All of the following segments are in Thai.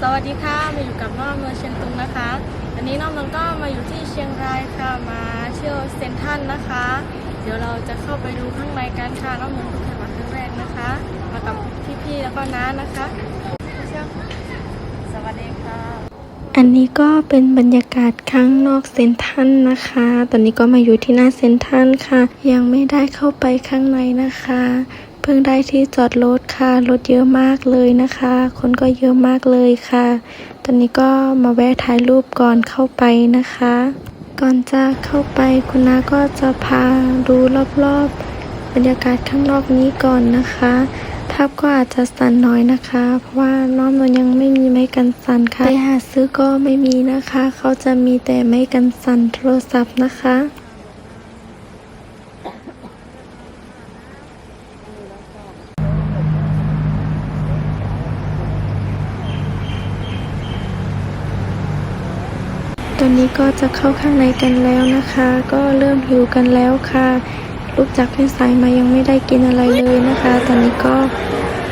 สวัสดีค่ะ มาอยู่กับน้องเมืองเชียงตุงนะคะ วันนี้น้องเมืองก็มาอยู่ที่เชียงรายค่ะ มาเที่ยวเซนทันนะคะ เดี๋ยวเราจะเข้าไปดูข้างในกันค่ะน้องเมืองเพิ่งเคยมาครั้งแรกนะคะ มากับพี่ๆแล้วก็น้านะคะ สวัสดีค่ะ อันนี้ก็เป็นบรรยากาศข้างนอกเซนทันนะคะ ตอนนี้ก็มาอยู่ที่หน้าเซนทันค่ะ ยังไม่ได้เข้าไปข้างในนะคะ พิ่งได้ที่จอดรถค่ะ รถเยอะมากเลยนะคะ คนก็เยอะมากเลยค่ะ ตอนนี้ก็มาแวะถ่ายรูปก่อนเข้าไปนะคะ ก่อนจะเข้าไปคุณน้าก็จะพาดูรอบๆ บรรยากาศข้างนอกนี้ก่อนนะคะภาพก็อาจจะสั่นน้อยนะคะ เพราะว่าน้องมันยังไม่มีไม้กันสั่นค่ะไปหาซื้อก็ไม่มีนะคะ เขาจะมีแต่ไม้กันสั่นโทรศัพท์นะคะ อนนี้ก็จะเข้าข้างในกันแล้วนะคะ ก็เริ่มหิวกันแล้วค่ะ ลูกจากเป็นสายมายังไม่ได้กินอะไรเลยนะคะ ตอนนี้ก็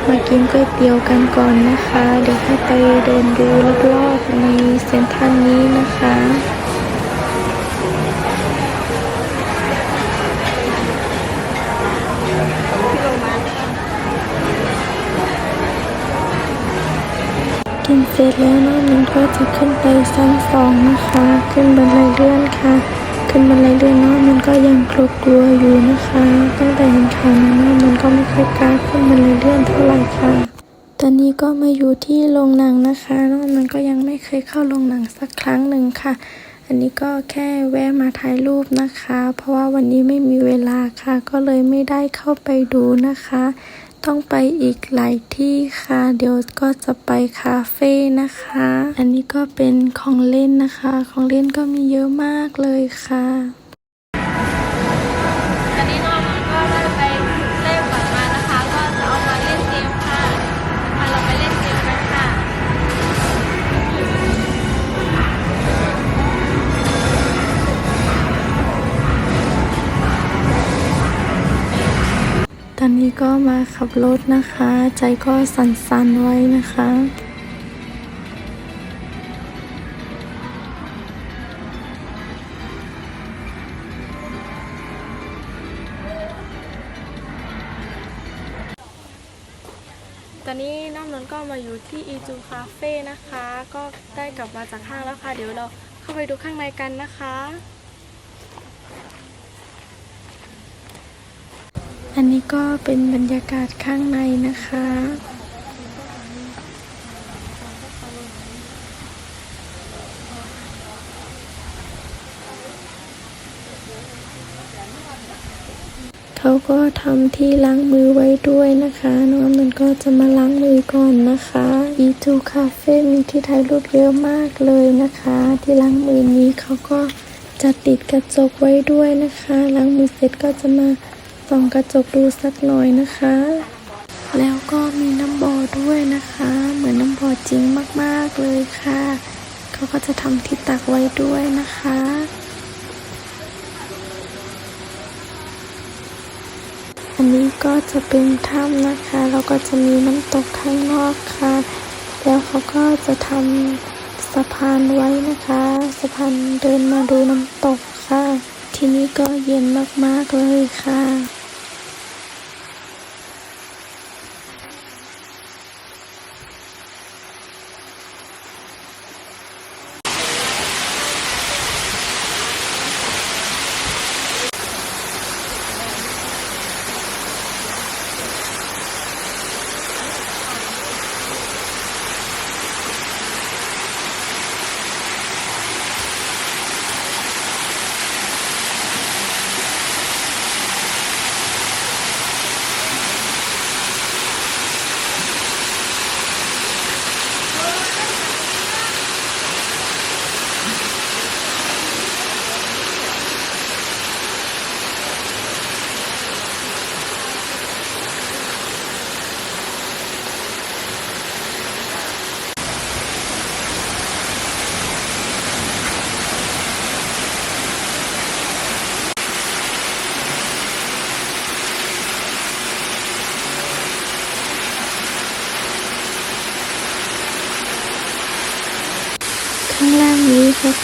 มากินก๋วยเตี๋ยวกันก่อนนะคะ เดี๋ยวให้ไปเดินดูรอบๆในเซ็นทรัลนี้นะคะ เสร็จแล้วเนาะมันก็จะขึ้นไปชั้นสองนะคะ ขึ้นบันไดเลื่อนค่ะ ขึ้นบันไดเลื่อนเนาะมันก็ยังกลัวกลัวอยู่นะคะ ตั้งแต่เห็นข่าวนะมันก็ไม่ค่อยกล้าขึ้นบันไดเลื่อนเท่าไหร่ค่ะ ตอนนี้ก็มาอยู่ที่โรงหนังนะคะเนาะมันก็ยังไม่เคยเข้าโรงหนังสักครั้งหนึ่งค่ะ อันนี้ก็แค่แวะมาถ่ายรูปนะคะ เพราะว่าวันนี้ไม่มีเวลาค่ะ ก็เลยไม่ได้เข้าไปดูนะคะ ต้องไปอีกหลายที่ค่ะ เดี๋ยวก็จะไปคาเฟ่นะคะ อันนี้ก็เป็นของเล่นนะคะ ของเล่นก็มีเยอะมากเลยค่ะ ก็มาขับรถนะคะ ใจก็สั่นๆไว้นะคะตอนนี้น้องนนก็มาอยู่ที่อีจูคาเฟ่นะคะ ก็ได้กลับมาจากห้างแล้วค่ะ เดี๋ยวเราเข้าไปดูข้างในกันนะคะ อันนี้ก็เป็นบรรยากาศข้างในนะคะ เขาก็ทำที่ล้างมือไว้ด้วยนะคะน้องมันก็จะมาล้างมือก่อนนะคะอีจูคาเฟ่มีที่ถ่ายรูปเยอะมากเลยนะคะ ที่ล้างมือนี้เขาก็จะติดกระจกไว้ด้วยนะคะ ล้างมือเสร็จก็จะมา ส่องกระจกดูสักหน่อยนะคะ แล้วก็มีน้ำบอด้วยนะคะ เหมือนน้ำบอจริงมากๆเลยค่ะ เขาก็จะทำที่ตักไว้ด้วยนะคะอันนี้ก็จะเป็นถ้ำนะคะ แล้วก็จะมีน้ำตกข้างนอกค่ะ แล้วเขาก็จะทำสะพานไว้นะคะ สะพานเดินมาดูน้ำตกค่ะ ที่นี่ก็เย็นมากๆเลยค่ะ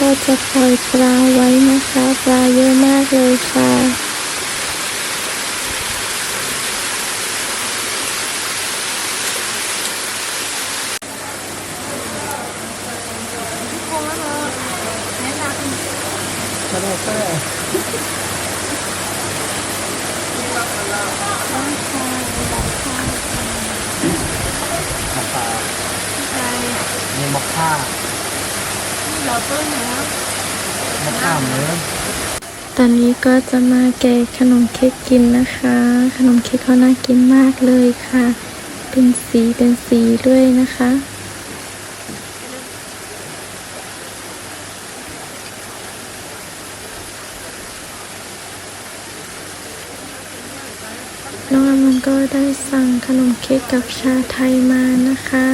นี้เขาก็จะปล่อยปลาไว้นะคะ ปลาเยอะมากเลยค่ะ โค้งแล้วเนอะแนะนำ ไม่ได้แค่ ร้านชาร้านชา มะพร้าว ใช่ มีมะข่าเราต้นนะมเนื้อตอนนี้ก็จะมาแกะขนมเค้กกินนะคะ ขนมเค้กเขาน่ากินมากเลยค่ะ เป็นสีเป็นสีด้วยนะคะน้องอามันก็ได้สั่งขนมเค้กกับชาไทยมานะคะ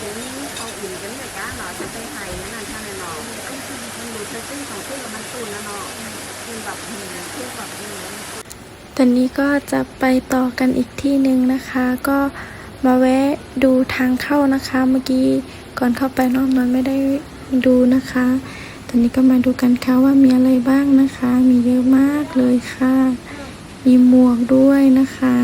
họ khả năng cũng không nhìn đến người cá nó sẽ tay thầy nó làm sao này nó mình được cái ของที่มันตุนแล้วเนาะคือแบบคือแบบตอนนี้ก็จะไปต่อกันอีกที่หนึ่งนะคะ ก็มาแวะดูทางเข้านะคะ เมื่อกี้ก่อนเข้าไปนองนอนไม่ได้ดูนะคะ ตอนนี้ก็มาดูกันค่ะว่ามีอะไรบ้างนะคะ มีเยอะมากเลยค่ะ มีหมวกด้วยนะคะ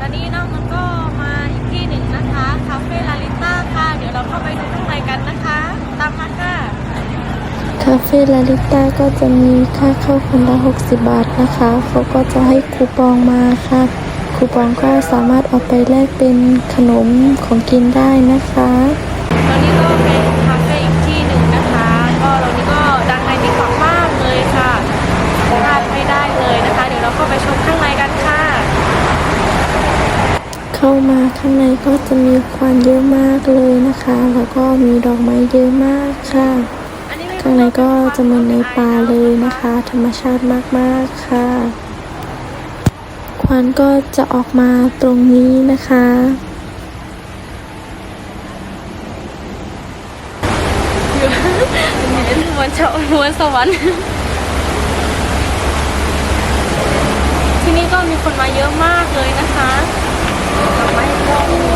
ตอนนี้น้องมันก็มาอีกที่หนึ่งนะคะคาเฟ่ลาลิต้าค่ะ เดี๋ยวเราเข้าไปดูข้างในกันนะคะ ตามมาค่ะ คาเฟ่ ลาลิต้าก็จะมีค่าเข้าคนละ60 บาทนะคะ เขาก็จะให้คูปองมาค่ะ คูปองก็สามารถเอาไปแลกเป็นขนมของกินได้นะคะตอนนี้ก็เป็นคาเฟ่อีกที่หนึ่งนะคะ ก็เรานี่ก็ดังในติ๊กต็อกมากเลยค่ะพลาดไม่ได้เลยนะคะ เดี๋ยวเราเข้าไปชมข้างในกันค่ะ เข้ามาข้างในก็จะมีควันเยอะมากเลยนะคะ แล้วก็มีดอกไม้เยอะมากค่ะอันนี้ไม่ ข้างในก็จะเหมือนในป่าเลยนะคะ ธรรมชาติมากๆค่ะ ควันก็จะออกมาตรงนี้นะคะเป็นมวลชาวมวลสวรรค์ที่นี่ก็มีคนมาเยอะมากเลยนะคะดอกไม้ร่ม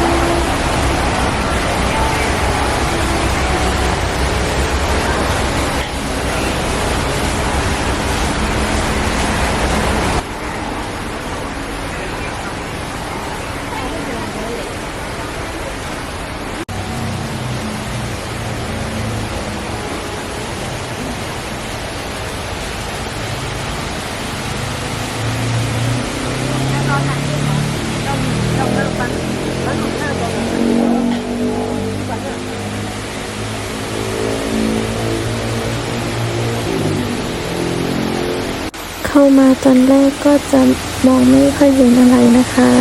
เข้ามาตอนแรกก็จะมองไม่ค่อยเห็นอะไรนะคะ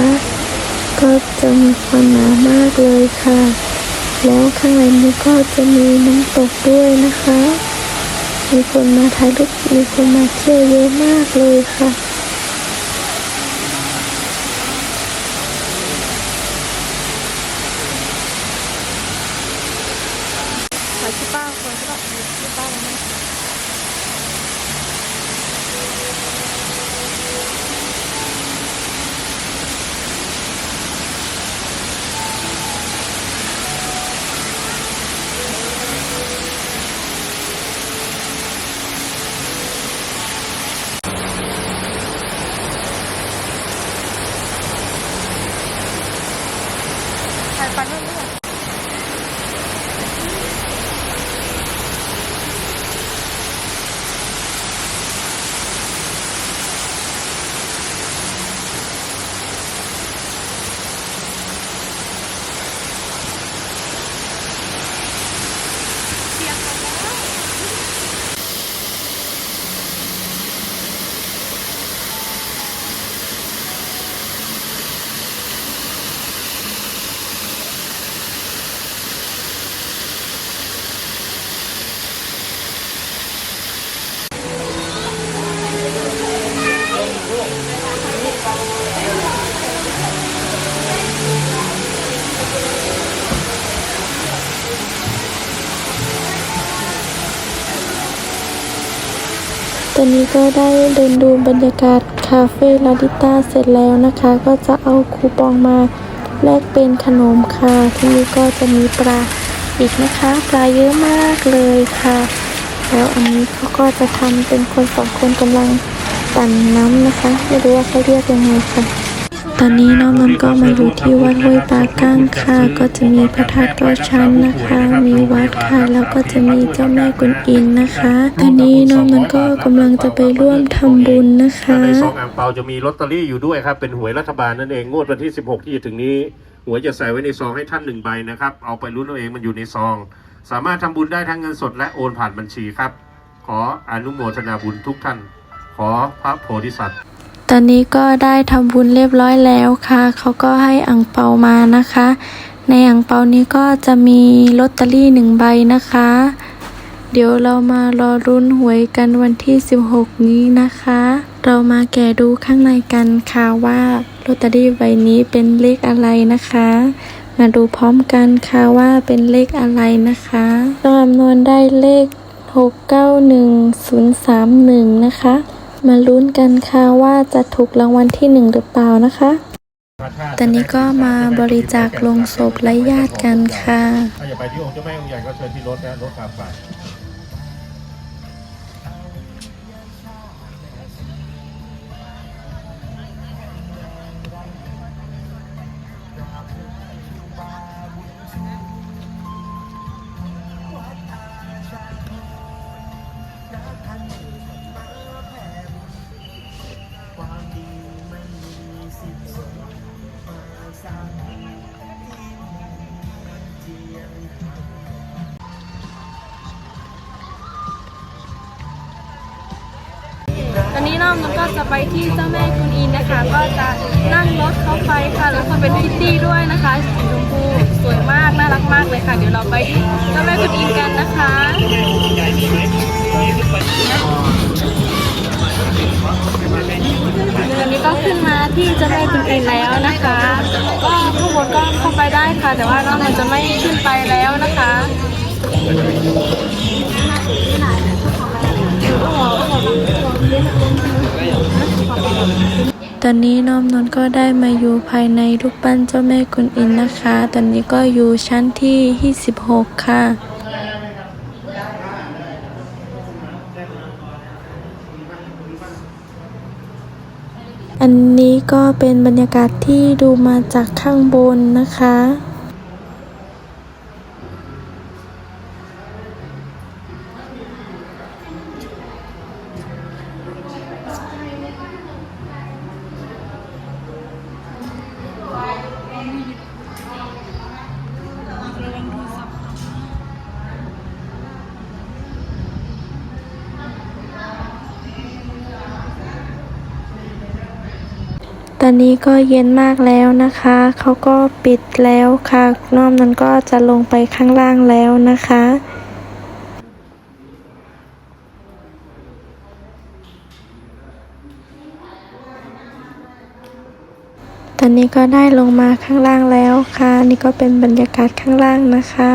ก็จะมีควันหนามากเลยค่ะ แล้วข้างในนี้ก็จะมีน้ำตกด้วยนะคะ มีคนมาถ่ายรูปมีคนมาเที่ยวเยอะมากเลยค่ะขอชิป้าคนชิป้า 反正不用 ตอนนี้ก็ได้เดินดูบรรยากาศคาเฟ่ลาดิต้าเสร็จแล้วนะคะ ก็จะเอาคูปองมาแลกเป็นขนมค่ะ ที่นี่ก็จะมีปลาอีกนะคะ ปลาเยอะมากเลยค่ะ แล้วอันนี้เขาก็จะทำเป็นคนสองคนกำลังปั่นน้ำนะคะ ไม่รู้ว่าเขาเรียกยังไงค่ะ ตอนนี้น้องนนก็มาอยู่ที่วัดห้วยปาก้างค่ะ ก็จะมีพระธาตุเก้าชั้นนะคะ มีวัดค่ะ แล้วก็จะมีเจ้าแม่กุนอิมนะคะ ตอนนี้น้องนนก็กำลังจะไปร่วมทำบุญนะคะ ในซองอ่างเปาจะมีลอตเตอรี่อยู่ด้วยครับ เป็นหวยรัฐบาลนั่นเอง งวดวันที่ 16 ที่จะถึงนี้ หวยจะใส่ไว้ในซองให้ท่านหนึ่งใบนะครับ เอาไปลุ้นเอาเองมันอยู่ในซอง สามารถทำบุญได้ทั้งเงินสดและโอนผ่านบัญชีครับ ขออนุโมทนาบุญทุกท่าน ขอพระโพธิสัตว์ ตอนนี้ก็ได้ทำบุญเรียบร้อยแล้วค่ะ เขาก็ให้อังเปามานะคะ ในอังเปานี้ก็จะมีลอตเตอรี่หนึ่งใบนะคะ เดี๋ยวเรามารอรุ้นหวยกันวันที่ 16 นี้นะคะ เรามาแกะดูข้างในกันค่ะว่าลอตเตอรี่ใบนี้เป็นเลขอะไรนะคะ มาดูพร้อมกันค่ะว่าเป็นเลขอะไรนะคะจำนวนได้เลข 691031 นะคะ มาลุ้นกันค่ะว่าจะถูกรางวัลที่หนึ่งหรือเปล่านะคะ ตอนนี้ก็มาบริจาคลงศพและญาติกันค่ะ ถ้าอย่าไปที่องค์เจ้าแม่องค์ใหญ่ก็เชิญที่รถนะรถตามไป ตอนนี้น้องนนท์ก็จะไปที่เจ้าแม่กุนอิมนะคะ ก็จะนั่งรถเข้าไปค่ะแล้วก็เป็นพิตตี้ด้วยนะคะสีชมพูสวยมากน่ารักมากเลยค่ะ เดี๋ยวเราไปเจ้าแม่กุนอิมกันนะคะตอนนี้ก็ขึ้นมาที่เจ้าแม่กุนอิมแล้วนะคะ ก็ข้างบนก็เข้าไปได้ค่ะ แต่ว่าน้องมันจะไม่ขึ้นไปแล้วนะคะ ตอนนี้น้อมนนก็ได้มาอยู่ภายในรูปปั้นเจ้าแม่กุนอิมนะคะ ตอนนี้ก็อยู่ชั้นที่ 26 ค่ะอันนี้ก็เป็นบรรยากาศที่ดูมาจากข้างบนนะคะ อนนี้ก็เย็นมากแล้วนะคะ เขาก็ปิดแล้วค่ะ น้อมนั้นก็จะลงไปข้างล่างแล้วนะคะตอนนี้ก็ได้ลงมาข้างล่างแล้วค่ะ นี่ก็เป็นบรรยากาศข้างล่างนะคะ